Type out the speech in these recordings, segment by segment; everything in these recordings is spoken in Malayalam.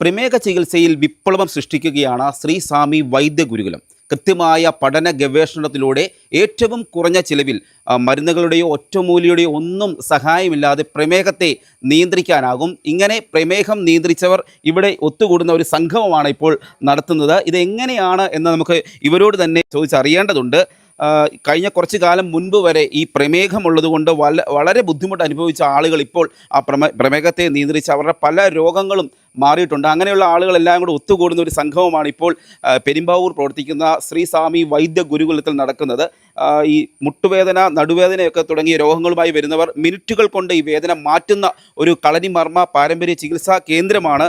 പ്രമേഹ ചികിത്സയിൽ വിപ്ലവം സൃഷ്ടിക്കുകയാണ് ശ്രീ സ്വാമി വൈദ്യ ഗുരുകുലം കൃത്യമായ പഠന ഗവേഷണത്തിലൂടെ ഏറ്റവും കുറഞ്ഞ ചിലവിൽ മരുന്നുകളുടെയോ ഒറ്റമൂലിയുടെയോ ഒന്നും സഹായമില്ലാതെ പ്രമേഹത്തെ നിയന്ത്രിക്കാനാകും. ഇങ്ങനെ പ്രമേഹം നിയന്ത്രിച്ചവർ ഇവിടെ ഒത്തുകൂടുന്ന ഒരു സംഗമമാണ് ഇപ്പോൾ നടത്തുന്നത്. ഇതെങ്ങനെയാണ് എന്ന് നമുക്ക് ഇവരോട് തന്നെ ചോദിച്ചറിയേണ്ടതുണ്ട്. കഴിഞ്ഞ കുറച്ച് കാലം മുൻപ് വരെ ഈ പ്രമേഹമുള്ളത് കൊണ്ട് വല വളരെ ബുദ്ധിമുട്ട് അനുഭവിച്ച ആളുകൾ ഇപ്പോൾ ആ പ്രമേ പ്രമേഹത്തെ നിയന്ത്രിച്ച് അവരുടെ പല രോഗങ്ങളും മാറിയിട്ടുണ്ട്. അങ്ങനെയുള്ള ആളുകളെല്ലാം കൂടെ ഒത്തുകൂടുന്ന ഒരു സംഘവുമാണ് ഇപ്പോൾ പെരുമ്പാവൂർ പ്രവർത്തിക്കുന്ന ശ്രീ സ്വാമി വൈദ്യ ഗുരുകുലത്തിൽ നടക്കുന്നത്. ഈ മുട്ടുവേദന നടുവേദനയൊക്കെ തുടങ്ങിയ രോഗങ്ങളുമായി വരുന്നവർ മിനിറ്റുകൾ കൊണ്ട് ഈ വേദന മാറ്റുന്ന ഒരു കളനിമർമ്മ പാരമ്പര്യ ചികിത്സാ കേന്ദ്രമാണ്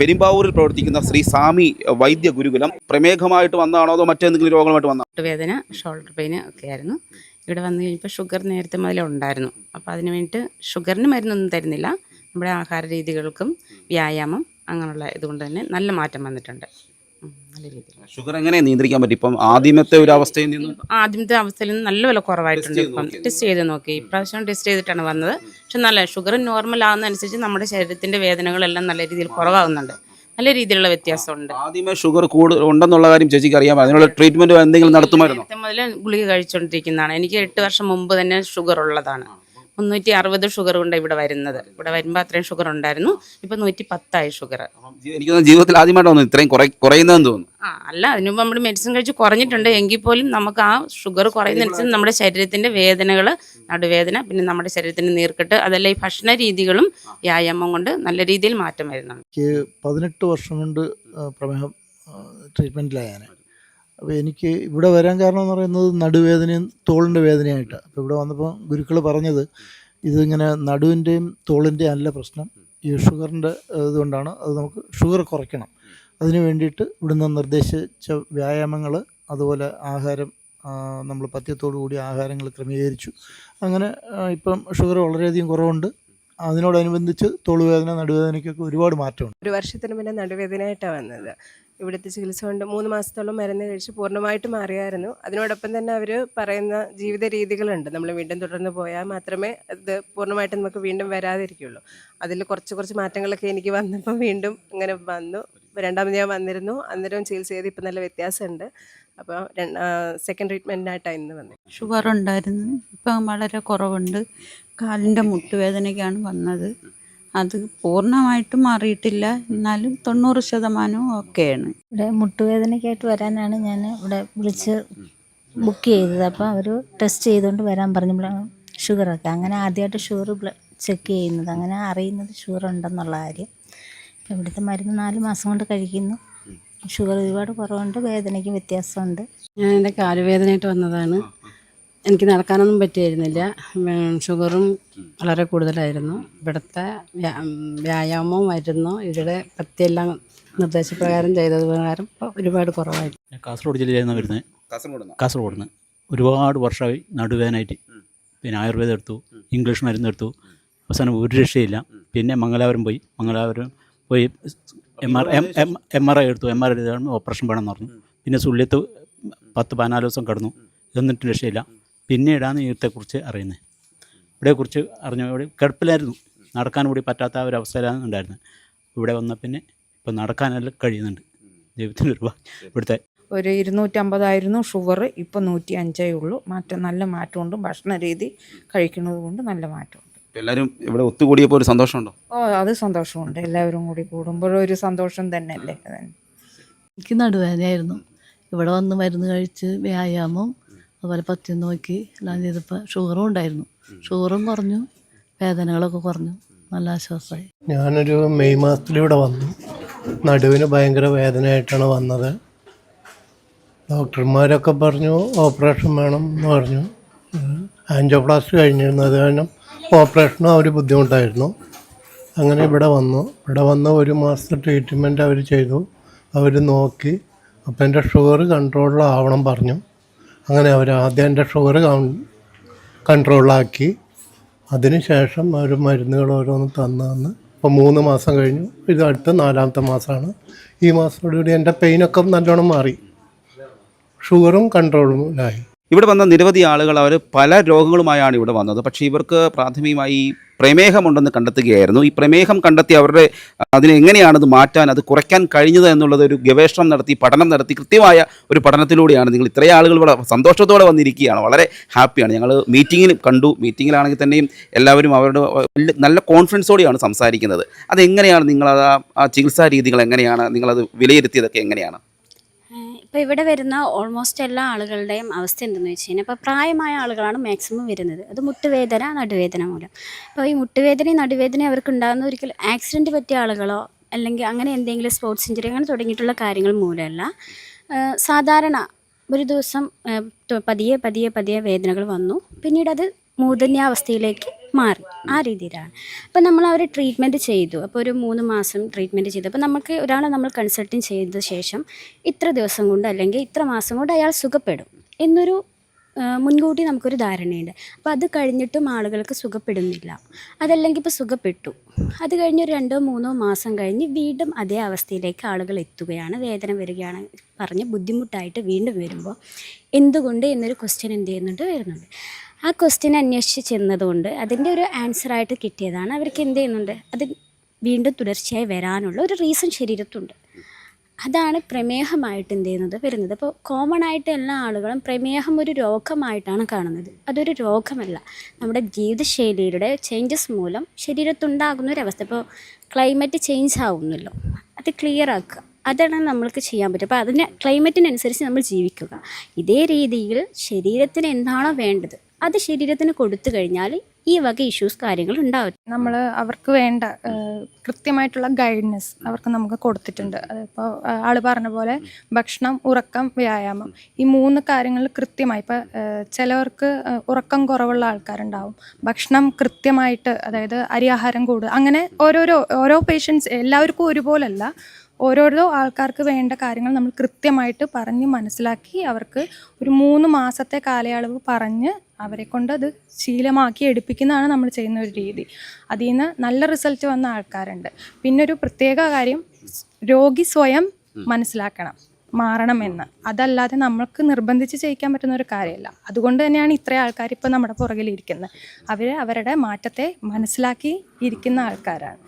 പെരുമ്പാവൂരിൽ പ്രവർത്തിക്കുന്ന ശ്രീ സ്വാമി വൈദ്യ ഗുരുകുലം. പ്രമേഹമായിട്ട് വന്നതാണോ അതോ മറ്റേന്തെങ്കിലും രോഗങ്ങളുമായിട്ട് വന്നോ മുട്ടുവേദന ഷോൾഡർ പെയിൻ ഒക്കെ ആയിരുന്നു ഇവിടെ വന്നു കഴിഞ്ഞപ്പോൾ ഷുഗർ നേരത്തെ മുതലേ ഉണ്ടായിരുന്നു. അപ്പോൾ അതിന് വേണ്ടിയിട്ട് ഷുഗറിന് മരുന്നൊന്നും തരുന്നില്ല. നമ്മുടെ ആഹാര രീതികൾക്കും വ്യായാമം അങ്ങനെയുള്ള ഇതുകൊണ്ട് തന്നെ നല്ല മാറ്റം വന്നിട്ടുണ്ട്. നല്ല രീതിയിൽ ഷുഗർ എങ്ങനെ നിയന്ത്രിക്കാൻ പറ്റും? ഇപ്പം ആദ്യമത്തെ ഒരു അവസ്ഥയിൽ നിന്ന് ആദ്യത്തെ അവസ്ഥയിൽ നിന്ന് നല്ല വില കുറവായിട്ടുണ്ട് ഇപ്പം. ടെസ്റ്റ് ചെയ്ത് നോക്കി. ഇപ്രാവശ്യം ടെസ്റ്റ് ചെയ്തിട്ടാണ് വന്നത്. പക്ഷെ നല്ല ഷുഗർ നോർമൽ ആകുന്നതനുസരിച്ച് നമ്മുടെ ശരീരത്തിന്റെ വേദനകളെല്ലാം നല്ല രീതിയിൽ കുറവാകുന്നുണ്ട്. നല്ല രീതിയിലുള്ള വ്യത്യാസമുണ്ട്. ആദ്യമേ ഷുഗർ കൂടുതൽ ഉണ്ടെന്നുള്ള കാര്യം ചേച്ചിക്ക് അറിയാം. അതിനുള്ള ട്രീറ്റ്മെന്റ് എന്തെങ്കിലും നടത്തുമായിരുന്നു? മുതൽ ഗുളിക കഴിച്ചുകൊണ്ടിരിക്കുന്നതാണ് എനിക്ക് എട്ട് വർഷം മുമ്പ് തന്നെ ഷുഗർ ഉള്ളതാണ്. മുന്നൂറ്റി അറുപത് ഷുഗർ കൊണ്ട് ഇവിടെ വരുന്നത്. ഇവിടെ വരുമ്പോൾ അത്രയും ഷുഗർ ഉണ്ടായിരുന്നു. ഇപ്പൊ നൂറ്റി പത്തായി ഷുഗർ എനിക്ക് തോന്നുന്നു ജീവിതത്തിൽ ആദ്യമായിട്ട് തോന്നുന്നു ഇത്രയും കുറെ കുറയുന്നതെന്ന് തോന്നുന്നു. ആ അല്ല അതിനു മുമ്പ് നമ്മൾ മെഡിസിൻ കഴിച്ച് കുറഞ്ഞിട്ടുണ്ട്. എങ്കിൽ പോലും നമുക്ക് ആ ഷുഗർ കുറയുന്നതിനനുസരിച്ച് നമ്മുടെ ശരീരത്തിന്റെ വേദനകൾ നടുവേദന പിന്നെ നമ്മുടെ ശരീരത്തിന്റെ നീർക്കെട്ട് അതെല്ലാം ഈ ഭക്ഷണ രീതികളും വ്യായാമം കൊണ്ട് നല്ല രീതിയിൽ മാറ്റം വരുന്നുണ്ട്. എനിക്ക് പതിനെട്ട് വർഷം കൊണ്ട് പ്രമേഹം ട്രീറ്റ്മെന്റിലായി ഞാൻ അപ്പോൾ എനിക്ക് ഇവിടെ വരാൻ കാരണം എന്ന് പറയുന്നത് നടുവേദനയും തോളിന്റെ വേദനയായിട്ടാണ് അപ്പോൾ ഇവിടെ വന്നപ്പോൾ ഗുരുക്കൾ പറഞ്ഞത് ഇതിങ്ങനെ നടുവിന്റെയും തോളിന്റെയും അല്ല പ്രശ്നം. ഈ ഷുഗറിന്റെ ഇതുകൊണ്ടാണ് അത് നമുക്ക് ഷുഗർ കുറയ്ക്കണം. അതിന് വേണ്ടിയിട്ട് ഇവിടുന്ന് നിർദ്ദേശിച്ച വ്യായാമങ്ങൾ അതുപോലെ ആഹാരം നമ്മൾ പഥ്യത്തോടു കൂടി ആഹാരങ്ങൾ ക്രമീകരിച്ചു. അങ്ങനെ ഇപ്പം ഷുഗർ വളരെയധികം കുറവുണ്ട്. അതിനോടനുബന്ധിച്ച് തോളുവേദന നടുവേദനയ്ക്കൊക്കെ ഒരുപാട് മാറ്റമുണ്ട്. ഒരു വർഷത്തിന് മുന്നേ നടുവേദനയായിട്ടാണ് വന്നത്. ഇവിടുത്തെ ചികിത്സ കൊണ്ട് മൂന്ന് മാസത്തോളം മരുന്ന് കഴിച്ച് പൂർണമായിട്ട് മാറിയായിരുന്നു. അതിനോടൊപ്പം തന്നെ അവർ പറയുന്ന ജീവിത രീതികളുണ്ട്. നമ്മൾ വീണ്ടും തുടർന്ന് പോയാൽ മാത്രമേ അത് പൂർണമായിട്ട് നമുക്ക് വീണ്ടും വരാതിരിക്കുള്ളൂ. അതിൽ കുറച്ച് കുറച്ച് മാറ്റങ്ങളൊക്കെ എനിക്ക് വന്നപ്പോൾ വീണ്ടും ഇങ്ങനെ വന്നു. രണ്ടാമത് ഞാൻ വന്നിരുന്നു. അന്നേരം ചികിത്സ ചെയ്ത് ഇപ്പം നല്ല വ്യത്യാസമുണ്ട്. അപ്പോൾ സെക്കൻഡ് ട്രീറ്റ്മെന്റിനായിട്ടാണ് ഇന്ന് വന്നത്. ഷുഗർ ഉണ്ടായിരുന്നു. ഇപ്പം വളരെ കുറവുണ്ട്. കാലിന്റെ മുട്ടുവേദനയ്ക്കാണ് വന്നത്. അത് പൂർണമായിട്ടും മാറിയിട്ടില്ല. എന്നാലും തൊണ്ണൂറ് ശതമാനവും ഒക്കെയാണ്. ഇവിടെ മുട്ടുവേദനയ്ക്കായിട്ട് വരാനാണ് ഞാൻ ഇവിടെ വിളിച്ച് ബുക്ക് ചെയ്തത്. അപ്പോൾ അവർ ടെസ്റ്റ് ചെയ്തുകൊണ്ട് വരാൻ പറഞ്ഞപ്പോഴാണ് ഷുഗറൊക്കെ. അങ്ങനെ ആദ്യമായിട്ട് ഷുഗർ ചെക്ക് ചെയ്യുന്നത്. അങ്ങനെ അറിയുന്നത് ഷുഗർ ഉണ്ടെന്നുള്ള കാര്യം. ഇപ്പം ഇവിടുത്തെ മരുന്ന് നാല് മാസം കൊണ്ട് കഴിക്കുന്നു. ഷുഗർ ഒരുപാട് കുറവുണ്ട്. വേദനയ്ക്ക് വ്യത്യാസമുണ്ട്. ഞാൻ എന്റെ കാലുവേദനയായിട്ട് വന്നതാണ്. എനിക്ക് നടക്കാനൊന്നും പറ്റിയിരുന്നില്ല. ഷുഗറും വളരെ കൂടുതലായിരുന്നു. ഇവിടുത്തെ വ്യായാമവും മരുന്നും ഇവിടെ പ്രത്യെല്ലാം നിർദ്ദേശപ്രകാരം ചെയ്തത് പ്രകാരം ഇപ്പോൾ ഒരുപാട് കുറവായിട്ട് ഞാൻ കാസർഗോഡ് ജില്ലയിൽ നിന്നാണ് വരുന്നത്. കാസർഗോഡ് കാസർഗോഡ് നിന്ന് ഒരുപാട് വർഷമായി നടുവേനായിട്ട് പിന്നെ ആയുർവേദം എടുത്തു ഇംഗ്ലീഷ് മരുന്ന് എടുത്തു. അവസാനം ഒരു രക്ഷയില്ല. പിന്നെ മംഗലാപുരം പോയി. മംഗലാപുരം പോയി M R M M M R I എടുത്തു. എം ആർ ഐ എടുത്താണ് ഓപ്പറേഷൻ വേണമെന്ന് പറഞ്ഞു. പിന്നെ സുള്ളിയത്ത് പത്ത് പതിനാല് ദിവസം കിടന്നു. എന്നിട്ടും രക്ഷയില്ല. പിന്നീടാണ് ഇതേക്കുറിച്ച് അറിയുന്നത്. ഇവിടെക്കുറിച്ച് അറിഞ്ഞ ഇവിടെ കിടപ്പിലായിരുന്നു. നടക്കാൻ കൂടി പറ്റാത്ത ഒരവസ്ഥയിലാണ് ഉണ്ടായിരുന്നത്. ഇവിടെ വന്ന പിന്നെ ഇപ്പം നടക്കാനെല്ലാം കഴിയുന്നുണ്ട്. ദൈവത്തിന്റെ ഒരു. ഇവിടുത്തെ ഒരു ഇരുന്നൂറ്റമ്പതായിരുന്നു ഷുഗർ ഇപ്പോൾ നൂറ്റി അഞ്ചേ ഉള്ളൂ. മാറ്റം നല്ല മാറ്റമുണ്ട്. ഭക്ഷണ രീതി കഴിക്കുന്നത് കൊണ്ട് നല്ല മാറ്റമുണ്ട്. എല്ലാവരും ഇവിടെ ഒത്തുകൂടിയപ്പോൾ ഒരു സന്തോഷമുണ്ടോ? ഓ അത് സന്തോഷമുണ്ട്. എല്ലാവരും കൂടി കൂടുമ്പോഴും ഒരു സന്തോഷം തന്നെയല്ലേ? അല്ലേ എനിക്ക് നടുവേദനയായിരുന്നു. ഇവിടെ വന്ന് മരുന്ന് കഴിച്ച് വ്യായാമം അതുപോലെ പത്യം നോക്കി. എല്ലാം ചെയ്തപ്പോൾ ഷുഗറും ഉണ്ടായിരുന്നു. ഷുഗറും കുറഞ്ഞു. വേദനകളൊക്കെ കുറഞ്ഞു. നല്ല ആശ്വാസമായി. ഞാനൊരു മെയ് മാസത്തിലൂടെ വന്നു. നടുവിന് ഭയങ്കര വേദനയായിട്ടാണ് വന്നത്. ഡോക്ടർമാരൊക്കെ പറഞ്ഞു ഓപ്പറേഷൻ വേണം എന്ന് പറഞ്ഞു. ആൻജോപ്ലാസ്റ്റ് കഴിഞ്ഞിരുന്നു അത് കാരണം ഓപ്പറേഷനും അവർ ബുദ്ധിമുട്ടായിരുന്നു. അങ്ങനെ ഇവിടെ വന്നു. ഇവിടെ വന്ന് ഒരു മാസത്തെ ട്രീറ്റ്മെന്റ് അവർ ചെയ്തു. അവർ നോക്കി. അപ്പം എന്റെ ഷുഗർ കൺട്രോളിലാവണം പറഞ്ഞു. അങ്ങനെ അവർ ആദ്യം എന്റെ ഷുഗർ കൺട്രോളാക്കി. അതിനുശേഷം അവർ മരുന്നുകൾ ഓരോന്ന് തന്നു തന്ന് ഇപ്പോൾ മൂന്ന് മാസം കഴിഞ്ഞു. ഇത് അടുത്ത നാലാമത്തെ മാസമാണ്. ഈ മാസത്തോടുകൂടി എന്റെ പെയിനൊക്കെ നല്ലോണം മാറി. ഷുഗറും കൺട്രോളും കൺട്രോളിലായി ഇവിടെ വന്ന നിരവധി ആളുകൾ അവർ പല രോഗങ്ങളുമായാണ് ഇവിടെ വന്നത്. പക്ഷേ ഇവർക്ക് പ്രാഥമികമായി പ്രമേഹമുണ്ടെന്ന് കണ്ടെത്തുകയായിരുന്നു. ഈ പ്രമേഹം കണ്ടെത്തി അവരുടെ അതിനെ അത് മാറ്റാൻ അത് കുറയ്ക്കാൻ കഴിഞ്ഞത് എന്നുള്ളത് ഒരു ഗവേഷണം നടത്തി പഠനം നടത്തി കൃത്യമായ ഒരു പഠനത്തിലൂടെയാണ് നിങ്ങൾ ഇത്രയും ആളുകൾ ഇവിടെ സന്തോഷത്തോടെ വന്നിരിക്കുകയാണ്. വളരെ ഹാപ്പിയാണ്. ഞങ്ങൾ മീറ്റിങ്ങിൽ കണ്ടു. മീറ്റിങ്ങിലാണെങ്കിൽ തന്നെയും എല്ലാവരും അവരുടെ നല്ല കോൺഫിഡൻസോടെയാണ് സംസാരിക്കുന്നത്. അതെങ്ങനെയാണ് നിങ്ങളത് ആ- ആ ചികിത്സാ രീതികൾ എങ്ങനെയാണ് നിങ്ങളത് വിലയിരുത്തിയതൊക്കെ എങ്ങനെയാണ്? ഇപ്പോൾ ഇവിടെ വരുന്ന ഓൾമോസ്റ്റ് എല്ലാ ആളുകളുടെയും അവസ്ഥ എന്തെന്ന് വെച്ച് കഴിഞ്ഞാൽ ഇപ്പോൾ പ്രായമായ ആളുകളാണ് മാക്സിമം വരുന്നത്. അത് മുട്ടുവേദന നടുവേദന മൂലം. അപ്പോൾ ഈ മുട്ടുവേദനയും നടുവേദനയും അവർക്ക് ഉണ്ടാകുന്ന ഒരിക്കലും ആക്സിഡന്റ് പറ്റിയ ആളുകളോ അല്ലെങ്കിൽ അങ്ങനെ എന്തെങ്കിലും സ്പോർട്സ് ഇഞ്ചുറി അങ്ങനെ തുടങ്ങിയിട്ടുള്ള കാര്യങ്ങൾ മൂലമല്ല സാധാരണ ഒരു ദിവസം പതിയെ പതിയെ പതിയെ വേദനകൾ വന്നു. പിന്നീട് അത് മൂർധന്യാവസ്ഥയിലേക്ക് മാറി. ആ രീതിയിലാണ്. അപ്പോൾ നമ്മൾ അവർ ട്രീറ്റ്മെന്റ് ചെയ്തു. അപ്പോൾ ഒരു മൂന്ന് മാസം ട്രീറ്റ്മെന്റ് ചെയ്തു. അപ്പോൾ നമുക്ക് ഒരാളെ നമ്മൾ കൺസൾട്ടിങ് ചെയ്ത ശേഷം ഇത്ര ദിവസം കൊണ്ട് അല്ലെങ്കിൽ ഇത്ര മാസം കൊണ്ട് അയാൾ സുഖപ്പെടും എന്നൊരു മുൻകൂട്ടി നമുക്കൊരു ധാരണയുണ്ട്. അപ്പോൾ അത് കഴിഞ്ഞിട്ടും ആളുകൾക്ക് സുഖപ്പെടുന്നില്ല. അതല്ലെങ്കിൽ ഇപ്പോൾ സുഖപ്പെട്ടു. അത് കഴിഞ്ഞ് ഒരു രണ്ടോ മൂന്നോ മാസം കഴിഞ്ഞ് വീണ്ടും അതേ അവസ്ഥയിലേക്ക് ആളുകൾ എത്തുകയാണ്. വേദന വരികയാണ് പറഞ്ഞ് ബുദ്ധിമുട്ടായിട്ട് വീണ്ടും വരുമ്പോൾ എന്തുകൊണ്ട് എന്നൊരു ക്വസ്റ്റ്യൻ എന്ത് ചെയ്യുന്നുണ്ട്? വരുന്നുണ്ട്. ആ ക്വസ്റ്റ്യൻ അന്വേഷിച്ച് ചെന്നതുകൊണ്ട് അതിന്റെ ഒരു ആൻസറായിട്ട് കിട്ടിയതാണ്. അവർക്ക് എന്ത് ചെയ്യുന്നുണ്ട്? അത് വീണ്ടും തുടർച്ചയായി വരാനുള്ള ഒരു റീസൺ ശരീരത്തുണ്ട്. അതാണ് പ്രമേഹമായിട്ട് എന്ത് ചെയ്യുന്നത്? വരുന്നത്. അപ്പോൾ കോമൺ ആയിട്ട് എല്ലാ ആളുകളും പ്രമേഹം ഒരു രോഗമായിട്ടാണ് കാണുന്നത്. അതൊരു രോഗമല്ല. നമ്മുടെ ജീവിതശൈലിയുടെ ചേഞ്ചസ് മൂലം ശരീരത്തുണ്ടാകുന്ന ഒരു അവസ്ഥ. ഇപ്പോൾ ക്ലൈമറ്റ് ചേഞ്ച് ആവുന്നല്ലോ. അത് ക്ലിയർ ആക്കുക. അതാണ് നമ്മൾക്ക് ചെയ്യാൻ പറ്റും അപ്പോൾ അതിന് ക്ലൈമറ്റിനനുസരിച്ച് നമ്മൾ ജീവിക്കുക. ഇതേ രീതിയിൽ ശരീരത്തിന് എന്താണോ വേണ്ടത് അത് ശരീരത്തിന് കൊടുത്തു കഴിഞ്ഞാൽ ഈ വക ഇഷ്യൂസ് കാര്യങ്ങൾ ഉണ്ടാവും. നമ്മൾ അവർക്ക് വേണ്ട കൃത്യമായിട്ടുള്ള ഗൈഡൻസ് അവർക്ക് നമുക്ക് കൊടുത്തിട്ടുണ്ട്. അതിപ്പോൾ ആൾ പറഞ്ഞ പോലെ ഭക്ഷണം ഉറക്കം വ്യായാമം ഈ മൂന്ന് കാര്യങ്ങൾ കൃത്യമായി. ഇപ്പോൾ ചിലവർക്ക് ഉറക്കം കുറവുള്ള ആൾക്കാരുണ്ടാവും. ഭക്ഷണം കൃത്യമായിട്ട് അതായത് അരിയാഹാരം കൂടുക അങ്ങനെ ഓരോരോ ഓരോ പേഷ്യൻസ് എല്ലാവർക്കും ഒരുപോലല്ല. ഓരോരോ ആൾക്കാർക്ക് വേണ്ട കാര്യങ്ങൾ നമ്മൾ കൃത്യമായിട്ട് പറഞ്ഞ് മനസ്സിലാക്കി അവർക്ക് ഒരു മൂന്ന് മാസത്തെ കാലയളവ് പറഞ്ഞ് അവരെ കൊണ്ട് അത് ശീലമാക്കി എടുപ്പിക്കുന്നതാണ് നമ്മൾ ചെയ്യുന്ന ഒരു രീതി. അതിൽ നിന്ന് നല്ല റിസൾട്ട് വന്ന ആൾക്കാരുണ്ട്. പിന്നെ ഒരു പ്രത്യേക കാര്യം രോഗി സ്വയം മനസ്സിലാക്കണം. മാറണമെന്ന്. അതല്ലാതെ നമ്മൾക്ക് നിർബന്ധിച്ച് ചെയ്യിക്കാൻ പറ്റുന്ന ഒരു കാര്യമല്ല. അതുകൊണ്ട് തന്നെയാണ് ഇത്രയും ആൾക്കാർ ഇപ്പോൾ നമ്മുടെ പുറകിലിരിക്കുന്നത് അവർ അവരുടെ മാറ്റത്തെ മനസ്സിലാക്കി ഇരിക്കുന്ന ആൾക്കാരാണ്.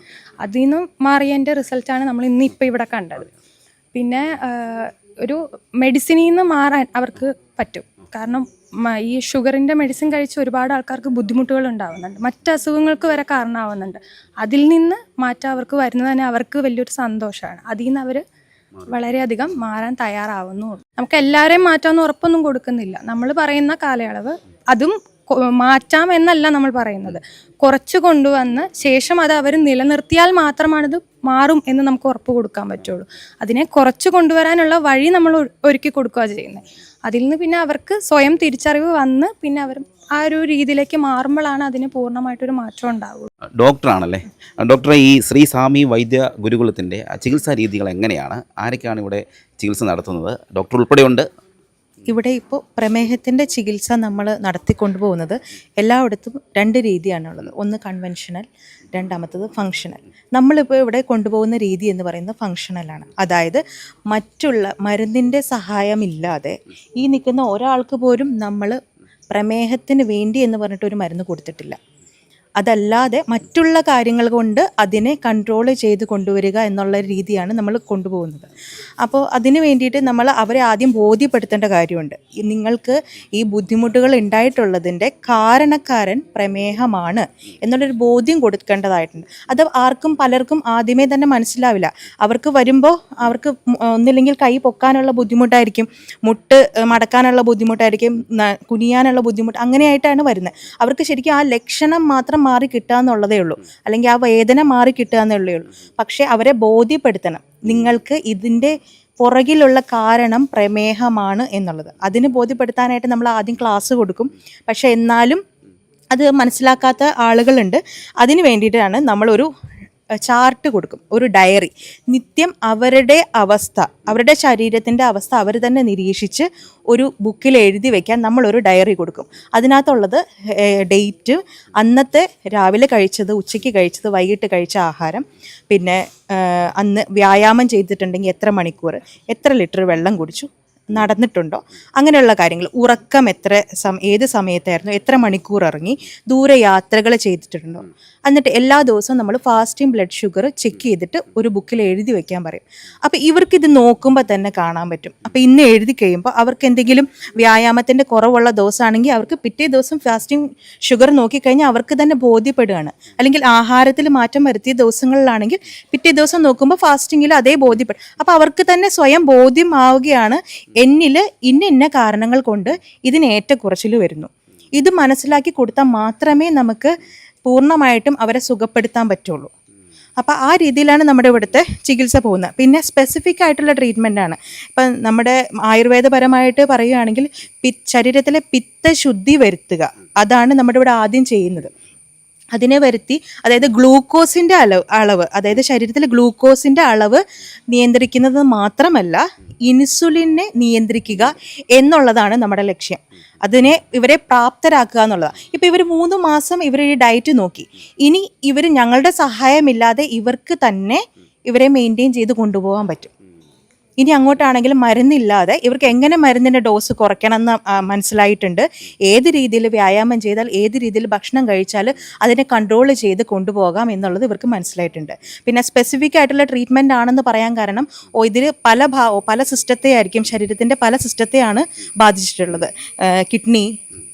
അതിൽ നിന്നും മാറിയതിന്റെ റിസൾട്ടാണ് നമ്മൾ ഇന്ന് ഇപ്പോൾ ഇവിടെ കണ്ടത്. പിന്നെ ഒരു മെഡിസിനിൽ നിന്ന് മാറാൻ അവർക്ക് പറ്റും. കാരണം ഈ ഷുഗറിന്റെ മെഡിസിൻ കഴിച്ച് ഒരുപാട് ആൾക്കാർക്ക് ബുദ്ധിമുട്ടുകൾ ഉണ്ടാവുന്നുണ്ട്. മറ്റ് അസുഖങ്ങൾക്ക് വരെ കാരണമാവുന്നുണ്ട്. അതിൽ നിന്ന് മാറ്റം അവർക്ക് വരുന്നത് തന്നെ അവർക്ക് വലിയൊരു സന്തോഷമാണ്. അതിൽ നിന്ന് അവർ വളരെയധികം മാറാൻ തയ്യാറാവുന്നു. നമുക്ക് എല്ലാവരെയും മാറ്റാമെന്ന് ഉറപ്പൊന്നും കൊടുക്കുന്നില്ല. നമ്മൾ പറയുന്ന കാലയളവ് അതും മാറ്റാം എന്നല്ല നമ്മൾ പറയുന്നത്. കുറച്ച് കൊണ്ടുവന്ന് ശേഷം അത് അവർ നിലനിർത്തിയാൽ മാത്രമാണിത് മാറും എന്ന് നമുക്ക് ഉറപ്പ് കൊടുക്കാൻ പറ്റുള്ളൂ. അതിനെ കുറച്ച് കൊണ്ടുവരാനുള്ള വഴി നമ്മൾ ഒരുക്കി കൊടുക്കുക ചെയ്യുന്നത്. അതിൽ നിന്ന് പിന്നെ അവർക്ക് സ്വയം തിരിച്ചറിവ് വന്ന് പിന്നെ അവർ ആ ഒരു രീതിയിലേക്ക് മാറുമ്പോഴാണ് അതിന് പൂർണമായിട്ടൊരു മാറ്റം ഉണ്ടാവുക. ഡോക്ടറാണല്ലേ? ഡോക്ടറെ ഈ ശ്രീ സ്വാമി വൈദ്യ ഗുരുകുലത്തിന്റെ ചികിത്സാ രീതികൾ എങ്ങനെയാണ്? ആരൊക്കെയാണ് ഇവിടെ ചികിത്സ നടത്തുന്നത്? ഡോക്ടർ ഉൾപ്പെടെയുണ്ട്? ഇവിടെ ഇപ്പോൾ പ്രമേഹത്തിന്റെ ചികിത്സ നമ്മൾ നടത്തിക്കൊണ്ടുപോകുന്നത് എല്ലായിടത്തും രണ്ട് രീതിയാണുള്ളത്. ഒന്ന് കൺവെൻഷണൽ രണ്ടാമത്തത് ഫങ്ഷണൽ നമ്മളിപ്പോൾ ഇവിടെ കൊണ്ടുപോകുന്ന രീതി എന്ന് പറയുന്നത് ഫങ്ഷണലാണ് അതായത് മറ്റുള്ള മരുന്നിന്റെ സഹായമില്ലാതെ ഈ നിൽക്കുന്ന ഒരാൾക്ക് പോലും നമ്മൾ പ്രമേഹത്തിന് വേണ്ടി എന്ന് പറഞ്ഞിട്ട് ഒരു മരുന്ന് കൊടുത്തിട്ടില്ല. അതല്ലാതെ മറ്റുള്ള കാര്യങ്ങൾ കൊണ്ട് അതിനെ കൺട്രോൾ ചെയ്ത് കൊണ്ടുവരിക എന്നുള്ള രീതിയാണ് നമ്മൾ കൊണ്ടുപോകുന്നത്. അപ്പോൾ അതിന് വേണ്ടിയിട്ട് നമ്മൾ അവരെ ആദ്യം ബോധ്യപ്പെടുത്തേണ്ട കാര്യമുണ്ട്. നിങ്ങൾക്ക് ഈ ബുദ്ധിമുട്ടുകൾ ഉണ്ടായിട്ടുള്ളതിന്റെ കാരണക്കാരൻ പ്രമേഹമാണ് എന്നുള്ളൊരു ബോധ്യം കൊടുക്കേണ്ടതായിട്ടുണ്ട്. അത് ആർക്കും പലർക്കും ആദ്യമേ തന്നെ മനസ്സിലാവില്ല. അവർക്ക് വരുമ്പോൾ അവർക്ക് ഒന്നില്ലെങ്കിൽ കൈ പൊക്കാനുള്ള ബുദ്ധിമുട്ടായിരിക്കും മുട്ട് മടക്കാനുള്ള ബുദ്ധിമുട്ടായിരിക്കും കുനിയാനുള്ള ബുദ്ധിമുട്ട് അങ്ങനെയായിട്ടാണ് വരുന്നത്. അവർക്ക് ശരിക്കും ആ ലക്ഷണം മാത്രം മാറി കിട്ടുക എന്നുള്ളതേ ഉള്ളൂ. അല്ലെങ്കിൽ ആ വേദന മാറി കിട്ടുക എന്നുള്ളേ ഉള്ളൂ. പക്ഷേ അവരെ ബോധ്യപ്പെടുത്തണം. നിങ്ങൾക്ക് ഇതിന്റെ പുറകിലുള്ള കാരണം പ്രമേഹമാണ് എന്നുള്ളത്. അതിന് ബോധ്യപ്പെടുത്താനായിട്ട് നമ്മൾ ആദ്യം ക്ലാസ് കൊടുക്കും. പക്ഷേ എന്നാലും അത് മനസ്സിലാക്കാത്ത ആളുകളുണ്ട്. അതിന് വേണ്ടിയിട്ടാണ് നമ്മളൊരു ചാർട്ട് കൊടുക്കും. ഒരു ഡയറി. നിത്യം അവരുടെ അവസ്ഥ അവരുടെ ശരീരത്തിന്റെ അവസ്ഥ അവർ തന്നെ നിരീക്ഷിച്ച് ഒരു ബുക്കിൽ എഴുതി വെക്കാൻ നമ്മളൊരു ഡയറി കൊടുക്കും. അതിനകത്തുള്ളത് ഡേറ്റ് അന്നത്തെ രാവിലെ കഴിച്ചത് ഉച്ചയ്ക്ക് കഴിച്ചത് വൈകിട്ട് കഴിച്ച ആഹാരം പിന്നെ അന്ന് വ്യായാമം ചെയ്തിട്ടുണ്ടെങ്കിൽ എത്ര മണിക്കൂർ എത്ര ലിറ്റർ വെള്ളം കുടിച്ചു നടന്നിട്ടുണ്ടോ? അങ്ങനെയുള്ള കാര്യങ്ങൾ. ഉറക്കം എത്ര സം ഏത് സമയത്തായിരുന്നു? എത്ര മണിക്കൂർ ഇറങ്ങി? ദൂരെ യാത്രകൾ ചെയ്തിട്ടുണ്ടോ? എന്നിട്ട് എല്ലാ ദിവസവും നമ്മൾ ഫാസ്റ്റിംഗ് ബ്ലഡ് ഷുഗർ ചെക്ക് ചെയ്തിട്ട് ഒരു ബുക്കിൽ എഴുതി വെക്കാൻ പറയും. അപ്പോൾ ഇവർക്ക് ഇത് നോക്കുമ്പോൾ തന്നെ കാണാൻ പറ്റും. അപ്പോൾ ഇന്ന് എഴുതി കഴിയുമ്പോൾ അവർക്ക് എന്തെങ്കിലും വ്യായാമത്തിന്റെ കുറവുള്ള ദിവസമാണെങ്കിൽ അവർക്ക് പിറ്റേ ദിവസം ഫാസ്റ്റിംഗ് ഷുഗർ നോക്കിക്കഴിഞ്ഞാൽ അവർക്ക് തന്നെ ബോധ്യപ്പെടുകയാണ്. അല്ലെങ്കിൽ ആഹാരത്തിൽ മാറ്റം വരുത്തിയ ദിവസങ്ങളിലാണെങ്കിൽ പിറ്റേ ദിവസം നോക്കുമ്പോൾ ഫാസ്റ്റിങ്ങിൽ അതേ ബോധ്യപ്പെടും. അപ്പോൾ അവർക്ക് തന്നെ സ്വയം ബോധ്യമാവുകയാണ് എന്നിൽ ഇന്ന ഇന്ന കാരണങ്ങൾ കൊണ്ട് ഇതിന് ഏറ്റക്കുറച്ചിൽ വരുന്നു. ഇത് മനസ്സിലാക്കി കൊടുത്താൽ മാത്രമേ നമുക്ക് പൂർണമായിട്ടും അവരെ സുഖപ്പെടുത്താൻ പറ്റുള്ളൂ. അപ്പോൾ ആ രീതിയിലാണ് നമ്മുടെ ഇവിടുത്തെ ചികിത്സ പോകുന്നത്. പിന്നെ സ്പെസിഫിക് ആയിട്ടുള്ള ട്രീറ്റ്മെന്റ് ആണ്. ഇപ്പം നമ്മുടെ ആയുർവേദപരമായിട്ട് പറയുകയാണെങ്കിൽ പി ശരീരത്തിലെ പിത്തശുദ്ധി വരുത്തുക. അതാണ് നമ്മുടെ ഇവിടെ ആദ്യം ചെയ്യുന്നത്. അതിനെ വരുത്തി അതായത് ഗ്ലൂക്കോസിന്റെ അളവ് അളവ് അതായത് ശരീരത്തിലെ ഗ്ലൂക്കോസിന്റെ അളവ് നിയന്ത്രിക്കുന്നത് മാത്രമല്ല ഇൻസുലിനെ നിയന്ത്രിക്കുക എന്നുള്ളതാണ് നമ്മുടെ ലക്ഷ്യം. അതിനെ ഇവരെ പ്രാപ്തരാക്കുക എന്നുള്ളതാണ്. ഇപ്പോൾ ഇവർ മൂന്ന് മാസം ഇവർ ഈ ഡയറ്റ് നോക്കി. ഇനി ഇവർ ഞങ്ങളുടെ സഹായമില്ലാതെ ഇവർക്ക് തന്നെ ഇവരെ മെയിന്റെയിൻ ചെയ്ത് കൊണ്ടുപോകാൻ പറ്റും. ഇനി അങ്ങോട്ടാണെങ്കിലും മരുന്നില്ലാതെ ഇവർക്ക് എങ്ങനെ മരുന്നിന്റെ ഡോസ് കുറയ്ക്കണം എന്ന് മനസ്സിലായിട്ടുണ്ട്. ഏത് രീതിയിൽ വ്യായാമം ചെയ്താൽ ഏത് രീതിയിൽ ഭക്ഷണം കഴിച്ചാൽ അതിനെ കൺട്രോൾ ചെയ്ത് കൊണ്ടുപോകാം എന്നുള്ളത് ഇവർക്ക് മനസ്സിലായിട്ടുണ്ട്. പിന്നെ സ്പെസിഫിക് ആയിട്ടുള്ള ട്രീറ്റ്മെന്റ് ആണെന്ന് പറയാൻ കാരണം ഓ ഇതിൽ പല ഭാ പല സിസ്റ്റത്തെ ആയിരിക്കും ശരീരത്തിന്റെ പല സിസ്റ്റത്തെയാണ് ബാധിച്ചിട്ടുള്ളത്. കിഡ്നി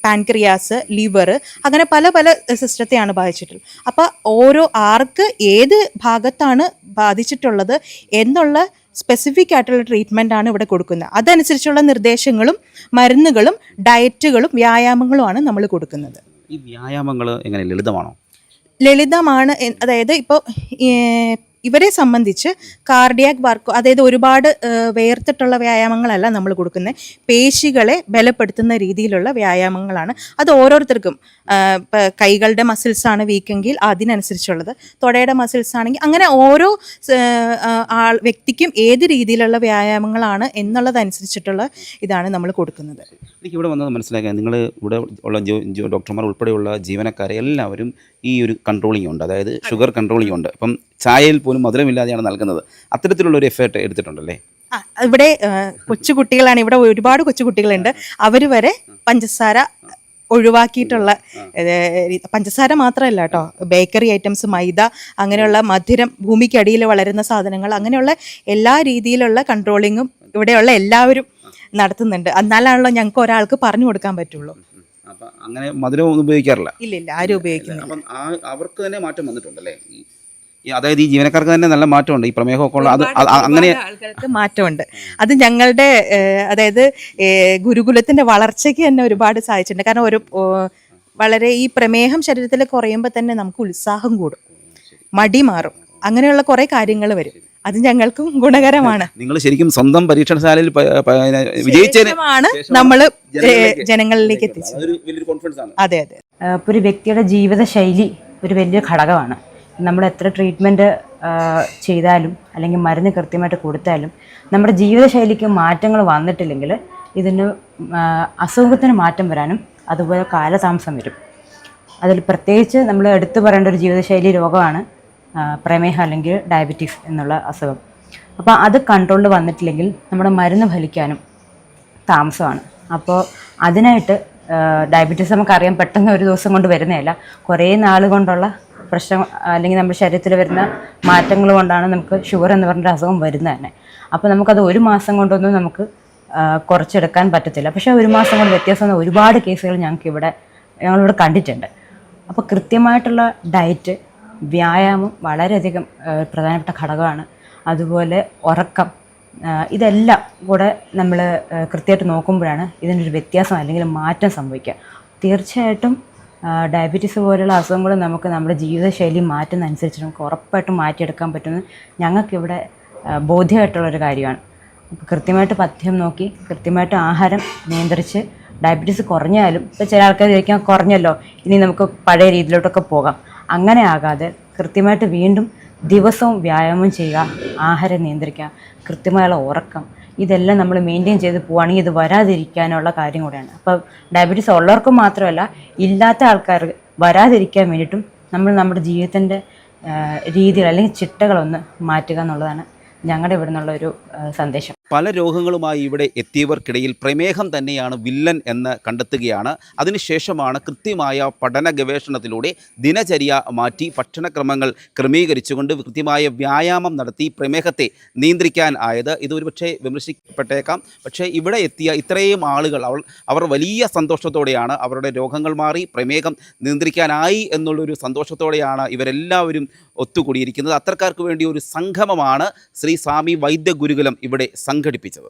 പാൻക്രിയാസ് ലിവർ അങ്ങനെ പല പല സിസ്റ്റത്തെയാണ് ബാധിച്ചിട്ടുള്ളത്. അപ്പോൾ ഓരോ ആർക്ക് ഏത് ഭാഗത്താണ് ബാധിച്ചിട്ടുള്ളത് എന്നുള്ള സ്പെസിഫിക് ആയിട്ടുള്ള ട്രീറ്റ്മെന്റ് ആണ് ഇവിടെ കൊടുക്കുന്നത്. അതനുസരിച്ചുള്ള നിർദ്ദേശങ്ങളും മരുന്നുകളും ഡയറ്റുകളും വ്യായാമങ്ങളുമാണ് നമ്മൾ കൊടുക്കുന്നത്. ഈ വ്യായാമങ്ങൾ എങ്ങനെ ലളിതമാണോ? ലളിതമാണ് അതായത് ഇപ്പോൾ ഇവരെ സംബന്ധിച്ച് കാർഡിയാക് വർക്ക് അതായത് ഒരുപാട് വേർത്തിട്ടുള്ള വ്യായാമങ്ങളല്ല നമ്മൾ കൊടുക്കുന്നത്. പേശികളെ ബലപ്പെടുത്തുന്ന രീതിയിലുള്ള വ്യായാമങ്ങളാണ്. അത് ഓരോരുത്തർക്കും കൈകളുടെ മസിൽസ് ആണ് വീക്കെങ്കിൽ അതിനനുസരിച്ചുള്ളത്. തൊടയുടെ മസിൽസ് ആണെങ്കിൽ അങ്ങനെ ഓരോ ആൾ വ്യക്തിക്കും ഏത് രീതിയിലുള്ള വ്യായാമങ്ങളാണ് എന്നുള്ളതനുസരിച്ചിട്ടുള്ള ഇതാണ് നമ്മൾ കൊടുക്കുന്നത്. എനിക്ക് ഇവിടെ വന്നത് മനസ്സിലാക്കാൻ നിങ്ങൾ ഇവിടെ ഉള്ള ഡോക്ടർമാർ ഉൾപ്പെടെയുള്ള ജീവനക്കാരെ എല്ലാവരും ഈ ഒരു കൺട്രോളിംഗ് ഉണ്ട്. അതായത് ഷുഗർ കൺട്രോളിംഗ് ഉണ്ട്. അപ്പം ചായയിൽ പോലും മധുരമില്ലാതെയാണ് നൽകുന്നത്. അത്തരത്തിലുള്ള ഒരു എഫേർട്ട് എടുത്തിട്ടുണ്ടല്ലേ? ഇവിടെ കൊച്ചുകുട്ടികളാണ്. ഇവിടെ ഒരുപാട് കൊച്ചുകുട്ടികളുണ്ട്. അവർ വരെ പഞ്ചസാര ഒഴിവാക്കിയിട്ടുള്ള പഞ്ചസാര മാത്രമല്ല കേട്ടോ. ബേക്കറി ഐറ്റംസ് മൈദ അങ്ങനെയുള്ള മധുരം ഭൂമിക്കടിയിൽ വളരുന്ന സാധനങ്ങൾ അങ്ങനെയുള്ള എല്ലാ രീതിയിലുള്ള കൺട്രോളിങ്ങും ഇവിടെയുള്ള എല്ലാവരും നടത്തുന്നുണ്ട്. എന്നാലാണല്ലോ ഞങ്ങൾക്ക് ഒരാൾക്ക് പറഞ്ഞു കൊടുക്കാൻ പറ്റുള്ളൂ. അങ്ങനെ മധുരം ഉപയോഗിക്കാറില്ല? ഇല്ല ഇല്ല ആരും ഉപയോഗിക്കുന്നില്ല. അവർക്ക് തന്നെ മാറ്റം വന്നിട്ടുണ്ടല്ലേ? അതായത് ഈ ജീവനക്കാർക്ക് തന്നെ നല്ല മാറ്റമുണ്ട്. ഈ പ്രമേഹമൊക്കെ ഉള്ള അത് അങ്ങനെ ആൾക്കാർക്ക് ആളുകൾക്ക് മാറ്റമുണ്ട്. അത് ഞങ്ങളുടെ അതായത് ഗുരുകുലത്തിന്റെ വളർച്ചയ്ക്ക് തന്നെ ഒരുപാട് സഹായിച്ചിട്ടുണ്ട്. കാരണം ഒരു വളരെ ഈ പ്രമേഹം ശരീരത്തിൽ കുറയുമ്പോൾ തന്നെ നമുക്ക് ഉത്സാഹം കൂടും. മടി മാറും. അങ്ങനെയുള്ള കുറേ കാര്യങ്ങൾ വരും. അത് ഞങ്ങൾക്കും ഗുണകരമാണ്. നിങ്ങൾ ശരിക്കും സ്വന്തം പരീക്ഷണശാലയിൽ പ- പ- വിജയിച്ചതിന് ശേഷമാണ് ശേഷമാണ് നമ്മൾ ജനങ്ങളിലേക്ക് എത്തിച്ചത്. അതൊരു വലിയൊരു കോൺഫിഡൻസ് അതെ അതെ. ഒരു വ്യക്തിയുടെ ജീവിതശൈലി ഒരു വലിയ ഘടകമാണ്. നമ്മൾ എത്ര ട്രീറ്റ്മെന്റ് ചെയ്താലും അല്ലെങ്കിൽ മരുന്ന് കൃത്യമായിട്ട് കൊടുത്താലും നമ്മുടെ ജീവിതശൈലിക്ക് മാറ്റങ്ങൾ വന്നിട്ടില്ലെങ്കിൽ ഇതിന് അസുഖത്തിന് മാറ്റം വരാനും അതുപോലെ കാലതാമസം വരും. അതിൽ പ്രത്യേകിച്ച് നമ്മൾ എടുത്തു പറയേണ്ട ഒരു ജീവിതശൈലി രോഗമാണ് പ്രമേഹം അല്ലെങ്കിൽ ഡയബറ്റീസ് എന്നുള്ള അസുഖം. അപ്പോൾ അത് കൺട്രോളിൽ വന്നിട്ടില്ലെങ്കിൽ നമ്മുടെ മരുന്ന് ഫലിക്കാനും താമസമാണ്. അപ്പോൾ അതിനായിട്ട് ഡയബറ്റീസ് നമുക്കറിയാം പെട്ടെന്ന് ഒരു ദിവസം കൊണ്ട് വരുന്നതല്ല കുറേ നാൾ കൊണ്ടുള്ള പ്രശ്നം അല്ലെങ്കിൽ നമ്മുടെ ശരീരത്തിൽ വരുന്ന മാറ്റങ്ങൾ കൊണ്ടാണ് നമുക്ക് ഷുഗർ എന്ന് പറഞ്ഞ അസുഖം വരുന്നത് തന്നെ. അപ്പോൾ നമുക്കത് ഒരു മാസം കൊണ്ടൊന്നും നമുക്ക് കുറച്ചെടുക്കാൻ പറ്റത്തില്ല. പക്ഷേ ഒരു മാസം കൊണ്ട് വ്യത്യാസം ഒരുപാട് കേസുകൾ ഞങ്ങൾക്ക് ഇവിടെ ഞങ്ങളിവിടെ കണ്ടിട്ടുണ്ട്. അപ്പോൾ കൃത്യമായിട്ടുള്ള ഡയറ്റ് വ്യായാമം വളരെയധികം പ്രധാനപ്പെട്ട ഘടകമാണ്. അതുപോലെ ഉറക്കം ഇതെല്ലാം കൂടെ നമ്മൾ കൃത്യമായിട്ട് നോക്കുമ്പോഴാണ് ഇതിനൊരു വ്യത്യാസം അല്ലെങ്കിൽ മാറ്റം സംഭവിക്കുക. തീർച്ചയായിട്ടും ഡയബറ്റീസ് പോലുള്ള അസുഖങ്ങൾ നമുക്ക് നമ്മുടെ ജീവിതശൈലി മാറ്റുന്നതനുസരിച്ച് നമുക്ക് ഉറപ്പായിട്ടും മാറ്റിയെടുക്കാൻ പറ്റുന്നത് ഞങ്ങൾക്കിവിടെ ബോധ്യമായിട്ടുള്ളൊരു കാര്യമാണ്. കൃത്യമായിട്ട് പഥ്യം നോക്കി കൃത്യമായിട്ട് ആഹാരം നിയന്ത്രിച്ച് ഡയബറ്റീസ് കുറഞ്ഞാലും ഇപ്പോൾ ചില ആൾക്കാർ ചോദിക്കാൻ കുറഞ്ഞല്ലോ ഇനി നമുക്ക് പഴയ രീതിയിലോട്ടൊക്കെ പോകാം. അങ്ങനെ ആകാതെ കൃത്യമായിട്ട് വീണ്ടും ദിവസവും വ്യായാമം ചെയ്യുക ആഹാരം നിയന്ത്രിക്കുക കൃത്യമായുള്ള ഉറക്കം ഇതെല്ലാം നമ്മൾ മെയിന്റെയിൻ ചെയ്ത് പോവുകയാണെങ്കിൽ ഇത് വരാതിരിക്കാനുള്ള കാര്യം കൂടെയാണ്. അപ്പോൾ ഡയബറ്റീസ് ഉള്ളവർക്ക് മാത്രമല്ല ഇല്ലാത്ത ആൾക്കാർ വരാതിരിക്കാൻ വേണ്ടിയിട്ടും നമ്മൾ നമ്മുടെ ജീവിതത്തിന്റെ രീതികൾ അല്ലെങ്കിൽ ചിട്ടകളൊന്ന് മാറ്റുക എന്നുള്ളതാണ് ഞങ്ങളുടെ ഇവിടെ നിന്നുള്ള ഒരു സന്ദേശം. പല രോഗങ്ങളുമായി ഇവിടെ എത്തിയവർക്കിടയിൽ പ്രമേഹം തന്നെയാണ് വില്ലൻ എന്ന് കണ്ടെത്തുകയാണ്. അതിനുശേഷമാണ് കൃത്യമായ പഠന ഗവേഷണത്തിലൂടെ ദിനചര്യ മാറ്റി ഭക്ഷണക്രമങ്ങൾ ക്രമീകരിച്ചുകൊണ്ട് കൃത്യമായ വ്യായാമം നടത്തി പ്രമേഹത്തെ നിയന്ത്രിക്കാൻ ആയത്. ഇത് ഒരുപക്ഷെ വിമർശിക്കപ്പെട്ടേക്കാം. പക്ഷേ ഇവിടെ എത്തിയ ഇത്രയും ആളുകൾ അവൾ അവർ വലിയ സന്തോഷത്തോടെയാണ് അവരുടെ രോഗങ്ങൾ മാറി പ്രമേഹം നിയന്ത്രിക്കാനായി എന്നുള്ളൊരു സന്തോഷത്തോടെയാണ് ഇവരെല്ലാവരും ഒത്തുകൂടിയിരിക്കുന്നത്. അത്തരക്കാർക്ക് വേണ്ടി ഒരു സംഗമമാണ് ശ്രീ സ്വാമി വൈദ്യ ഗുരുകുലം ഇവിടെ സംഘടിപ്പിച്ചത്.